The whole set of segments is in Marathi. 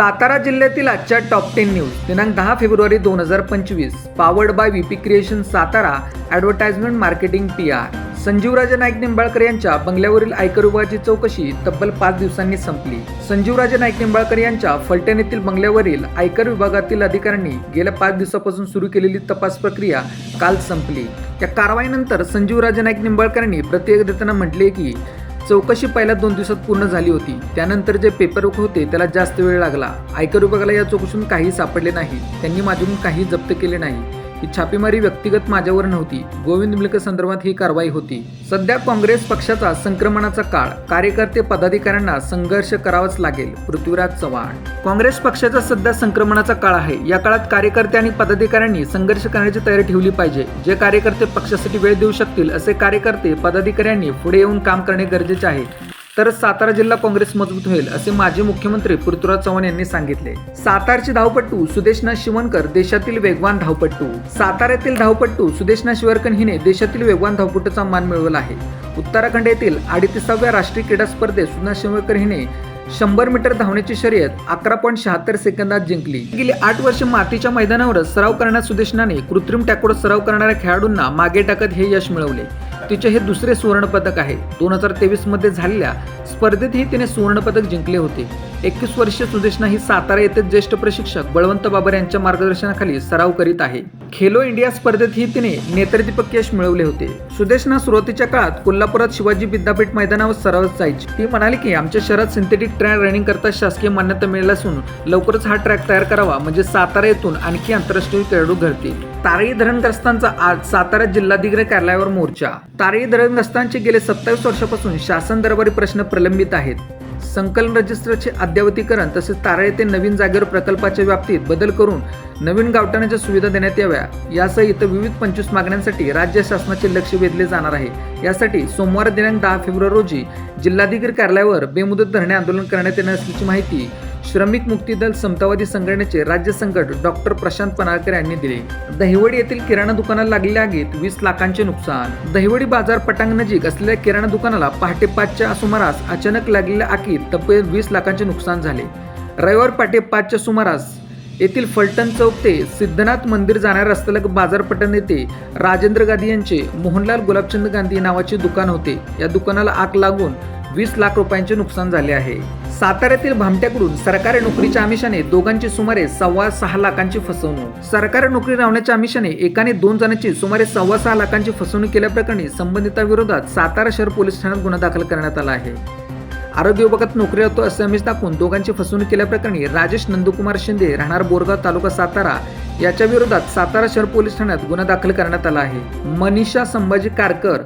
सातारा जिल्ह्यातील आजच्या टॉप टेन न्यूज दिनांक दहा फेब्रुवारी दोन हजार पंचवीस powered by V P creation Satara advertisement marketing P R Sanjeevraje Naik Nimbalkar यांच्या बंगल्यावरील आयकर विभागाची चौकशी तब्बल पाच दिवसांनी संपली. संजीवराजे नाईक निंबाळकर यांच्या फलटण येथील बंगल्यावरील आयकर विभागातील अधिकाऱ्यांनी गेल्या पाच दिवसापासून सुरू केलेली तपास प्रक्रिया काल संपली. या कारवाईनंतर संजीवराजे नाईक निंबाळकरांनी प्रत्येक देताना म्हटले की चौकशी पहिल्या दोन दिवसात पूर्ण झाली होती. त्यानंतर जे पेपरवर्क होते त्याला जास्त वेळ लागला. आयकर विभागाला या चौकशीतून काही सापडले नाही. त्यांनी माझ्याकडून काही जप्त केले नाही. ही छापेमारी व्यक्तिगत माझ्यावर नव्हती. गोविंद मिल्क संदर्भात ही कारवाई होती. सध्या काँग्रेस पक्षाचा संक्रमणाचा काळ कार्यकर्ते पदाधिकाऱ्यांना संघर्ष करावाच लागेल पृथ्वीराज चव्हाण. काँग्रेस पक्षाचा सध्या संक्रमणाचा काळ आहे. या काळात कार्यकर्ते आणि पदाधिकाऱ्यांनी संघर्ष करण्याची तयारी ठेवली पाहिजे. जे कार्यकर्ते पक्षासाठी वेळ देऊ शकतील असे कार्यकर्ते पदाधिकाऱ्यांनी पुढे येऊन काम करणे गरजेचे आहे. तरच सातारा जिल्हा काँग्रेस मजबूत होईल असे माजी मुख्यमंत्री पृथ्वीराज चव्हाण यांनी सांगितले. सातारचे धावपट्टू सुदेशना शिवणकर देशातील वेगवान धावपट्टू. साताऱ्यातील धावपट्टू सुदेशना शिवरकर हिने देशातील वेगवान धावपट्टूचा मान मिळवला आहे. उत्तराखंड येथील अडतीसाव्या राष्ट्रीय क्रीडा स्पर्धेत सुदेशना शिवरकर हिने शंभर मीटर धावण्याची शर्यत अकरा पॉईंट शहात्तर सेकंदात जिंकली. गेली आठ वर्ष मातीच्या मैदानावर सराव करण्यात सुदेशनाने कृत्रिम टॅकोड सराव करणाऱ्या खेळाडूंना मागे टाकत हे यश मिळवले. तिचे हे दुसरे सुवर्णपदक आहे. दोन हजार तेवीसमध्ये झालेल्या स्पर्धेतही तिने सुवर्णपदक जिंकले होते. एकवीस वर्षीय सुदेशना ही सातारा येथे ज्येष्ठ प्रशिक्षक बळवंत बाबर यांच्या मार्गदर्शनाखाली सराव करीत आहे. खेलो इंडिया स्पर्धेतही तिने नेत्रदीपक यश मिळवले होते. सुदेशना सुरुवातीच्या काळात कोल्हापुरात शिवाजी विद्यापीठ मैदानावर सराव जायची. ती म्हणाली की आमच्या शहरात सिंथेटिक ट्रॅक रनिंग करता शासकीय मान्यता मिळेल असून लवकरच हा ट्रॅक तयार करावा. म्हणजे सातारा येथून आणखी आंतरराष्ट्रीय खेळाडू घडतील. तारळी धरणग्रस्तांचा आज सातारा जिल्हाधिकारी कार्यालयावर मोर्चा. तारळी धरणग्रस्तांचे गेले सत्तावीस वर्षापासून शासन दरबारी प्रश्न प्रलंबित आहेत. संकलन रजिस्टरचे अद्यावतीकरण तसेच तारा येथे नवीन जागेवर प्रकल्पाच्या व्याप्तीत बदल करून नवीन गावठाणाच्या सुविधा देण्यात याव्या. यासह इतर विविध पंचवीस मागण्यांसाठी राज्य शासनाचे लक्ष वेधले जाणार आहे. यासाठी सोमवार दिनांक दहा फेब्रुवारी रोजी जिल्हाधिकारी कार्यालयावर बेमुदत धरणे आंदोलन करण्यात येणार असल्याची माहिती श्रमिक मुक्ती दल समतावादी संघटनेचे राज्य संघट डॉक्टर प्रशांत पनाळकर यांनी दिले. दहिवडी येथील किराणा दुकानाला लागलेल्या आगीत वीस लाखांचे नुकसान. दहिवडी बाजार पटांग नजीक असलेल्या किराणा दुकानाला पहाटे पाचच्या सुमारास अचानक लागलेल्या आगीत तब्बल वीस लाखांचे नुकसान झाले. रविवार पहाटे पाचच्या सुमारास येथील फलटण चौक ते सिद्धनाथ मंदिर जाणाऱ्या रस्त्याला बाजारपटण येथे राजेंद्र गांधी यांचे मोहनलाल गुलाबचंद गांधी नावाचे दुकान होते. या दुकानाला आग लागून वीस लाख रुपयांचे नुकसान झाले आहे. साताऱ्यातील भामट्याकडून सरकारी नोकरीच्या आमिषाने दोघांची सुमारे सव्वा सहा लाखांची फसवणूक. सरकारी नोकरी लावण्याच्या आमिषाने एकाने दोन जणांची सुमारे सव्वा सहा लाखांची फसवणूक केल्याप्रकरणी संबंधिताविरोधात सातारा शहर पोलीस ठाण्यात गुन्हा दाखल करण्यात आला आहे. आरोग्य विभागात नोकरी होतो असे आमिष दाखवून दोघांची फसवणूक केल्याप्रकरणी राजेश नंदकुमार शिंदे राहणार बोरगाव तालुका सातारा याच्या विरोधात सातारा शहर पोलीस ठाण्यात गुन्हा दाखल करण्यात आला आहे. मनीषा संभाजी कारकर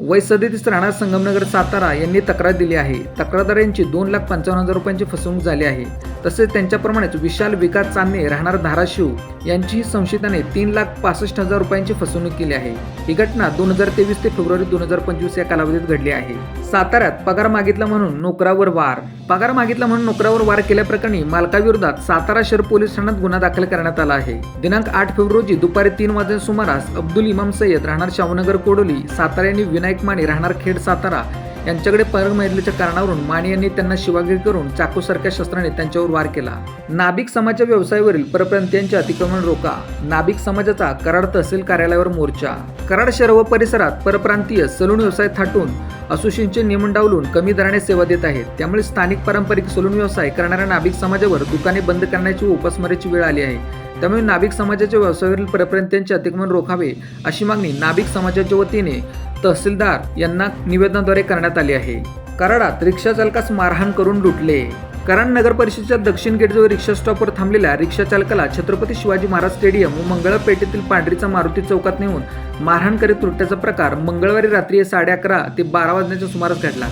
वय सदतीस राहणार संगमनगर सातारा यांनी तक्रार दिली आहे. तक्रारदार यांची दोन लाख पंचावन्न हजार रुपयांची फसवणूक झाली आहे. तसेच त्यांच्याप्रमाणेच विशाल विकास चांदणे राहणार धाराशिव यांचीही संशयिताने तीन लाख पासष्ट हजार रुपयांची फसवणूक केली आहे. ही घटना दोन हजार तेवीस ते फेब्रुवारी दोन हजार पंचवीस या कालावधीत घडली आहे. साताऱ्यात पगार मागितला म्हणून नोकरावर वार. पगार मागितला म्हणून नोकरावर वार केल्याप्रकरणी मालकाविरोधात सातारा शहर पोलीस ठाण्यात गुन्हा दाखल करण्यात आला आहे. दिनांक आठ फेब्रुवारी दुपारी तीन वाजे सुमारास अब्दुल इमाम सय्यद राहणार शाहनगर कोडोली सातारा यांनी विनायक माने राहणार खेड सातारा. यांच्याकडे पगार कारणावरून माने यांनी त्यांना शिवागिरी करून चाकूसारख्या शस्त्राने त्यांच्यावर वार केला. नाभिक समाजाच्या व्यवसायावरील परप्रांतीयांचे अतिक्रमण रोका. नाभिक समाजाचा कराड तहसील कार्यालयावर मोर्चा. कराड शहर व परिसरात परप्रांतीय सलून व्यवसाय थाटून असोसिएशनचे नियमन डावलून कमी दराने सेवा देत आहेत. त्यामुळे स्थानिक पारंपरिक सलून व्यवसाय करणाऱ्या नाभिक समाजावर दुकाने बंद करण्याची उपासमारीची वेळ आली आहे. त्यामुळे नाभिक समाजाच्या व्यवसायावरील परप्रांतीयांचे अतिक्रमण रोखावे अशी मागणी नाभिक समाजाच्या वतीने तहसीलदार यांना निवेदनाद्वारे करण्यात आले आहे. कराडात रिक्षा चालकास मारहाण करून लुटले. कराड नगर परिषदेच्या दक्षिण गेटजवळ रिक्षा स्टॉपवर थांबलेल्या रिक्षा चालकाला छत्रपती शिवाजी महाराज स्टेडियम व मंगळपेठेतील पांढरीचा मारुती चौकात नेऊन मारहाण करीत लुटण्याचा प्रकार मंगळवारी रात्री साडे अकरा ते बारा वाजण्याच्या सुमारास घडला.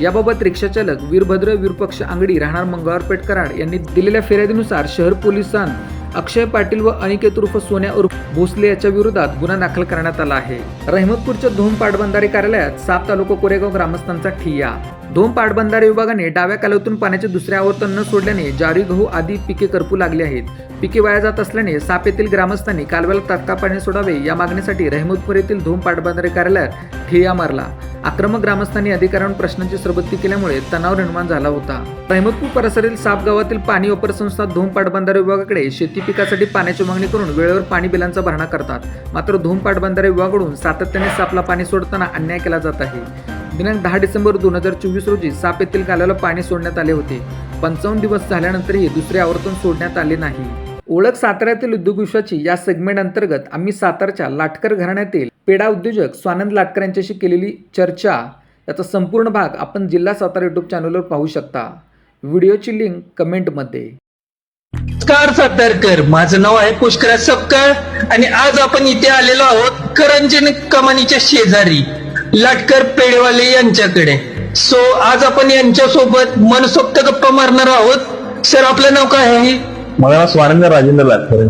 याबाबत रिक्षाचालक वीरभद्र विरुपक्ष आंगडी राहणार मंगळवार पेठ कराड यांनी दिलेल्या फिर्यादीनुसार शहर पोलिसांत अक्षय पाटील व अनिकेत उर्फ सोन्या उर्फ भोसले याच्या विरोधात गुन्हा दाखल करण्यात आला आहे. रहमतपूरच्या धोम पाटबंधारे कार्यालयात साप तालुका कोरेगाव ग्रामस्थांचा ठिय्या. धोम पाटबंधारे विभागाने डाव्या कालावतून पाण्याचे दुसरे आवर्तन न सोडल्याने ज्वारी गहू आदी पिके करपू लागली आहेत. पिके वाया जात असल्याने साप येथील ग्रामस्थांनी कालव्याला तात्काळ पाणी सोडावे या मागणीसाठी रहमतपूर येथील धूम पाटबंधारे कार्यालयात ठिय्या मारला. आक्रमक ग्रामस्थांनी अधिकाऱ्यांवर प्रश्नांची सरबत्ती केल्यामुळे तणाव निर्माण झाला होता. रहमतपूर परिसरातील साप गावातील पाणी वापर संस्था धूम पाटबंधारे विभागाकडे शेती पिकासाठी पाण्याची मागणी करून वेळेवर पाणी बिलांचा भरणा करतात. मात्र धूम पाटबंधारे विभागाकडून सातत्याने सापला पाणी सोडताना अन्याय केला जात आहे. दिनांक दहा डिसेंबर दोन हजार चोवीस रोजी साप येथील काल्याला पाणी सोडण्यात आले होते. पंचावन्न दिवस झाल्यानंतरही दुसरे आवर्तन सोडण्यात आले नाही. ओळख साताऱ्यातील उद्योग विश्वाची या सेगमेंट अंतर्गत आम्ही सातारच्या लाटकर घराण्यातील पेडा उद्योजक स्वानंद लाटकर यांच्याशी केलेली चर्चा. याचा संपूर्ण भाग आपण जिल्हा सातारा युट्यूब चॅनलवर पाहू शकता. व्हिडिओची लिंक कमेंटमध्ये नमस्कार सातारकर. माझं नाव आहे पुष्कराज सपकाळ आणि आज आपण इथे आलेलो आहोत करंजन कमानीच्या शेजारी लाटकर पेडवाले यांच्याकडे. सो आज आपण यांच्यासोबत मनसोक्त गप्पा मारणार आहोत. सर आपलं नाव काय आहे? मला स्वानंद राजेंद्र लाटकर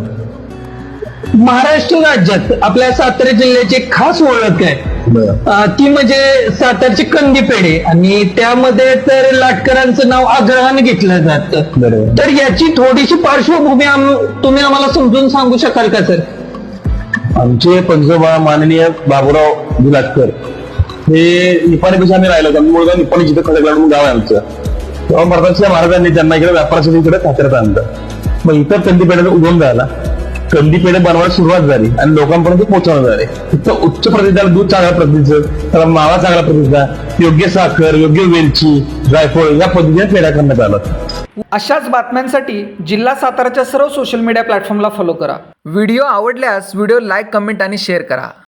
महाराष्ट्र राज्यात आपल्या सातारा जिल्ह्याची खास ओळख आहे. अं, ती म्हणजे सातारची कंदी पेढे. आणि त्यामध्ये तर लाटकरांचं नाव आग्रहाने घेतलं जातं. बरोबर. तर याची थोडीशी पार्श्वभूमी आम- तुम्ही आम्हाला समजून सांगू शकाल का सर? आमचे पंजोबा माननीय बाबूराव लाटकर. हे निपाणीपेक्षा आम्ही राहिलो होतो. आम्ही मुळगाव निपाणी जिथं खडकला म्हणून गाव आहे आमचं. तेव्हा मराठा महाराजांनी त्यांना इकडे व्यापारासाठी इकडे खात्यात आणलं. मग इतर कंदीपेढ्याचा उगम झाला कंदीपेढे बनवायला सुरुवात झाली आणि लोकांपर्यंत पोहोचवणं झाले. इथं उच्च प्रतीचा दूध चांगल्या प्रतीचं त्याला मावा चांगला प्रतीचा योग्य साखर योग्य वेलची जायफळ या पद्धतीने पेढ्या करण्यात आलं अशाच बातम्यांसाठी जिल्हा साताराच्या सर्व सोशल मीडिया प्लॅटफॉर्मला फॉलो करा. व्हिडिओ आवडल्यास व्हिडिओ लाईक कमेंट आणि शेअर करा.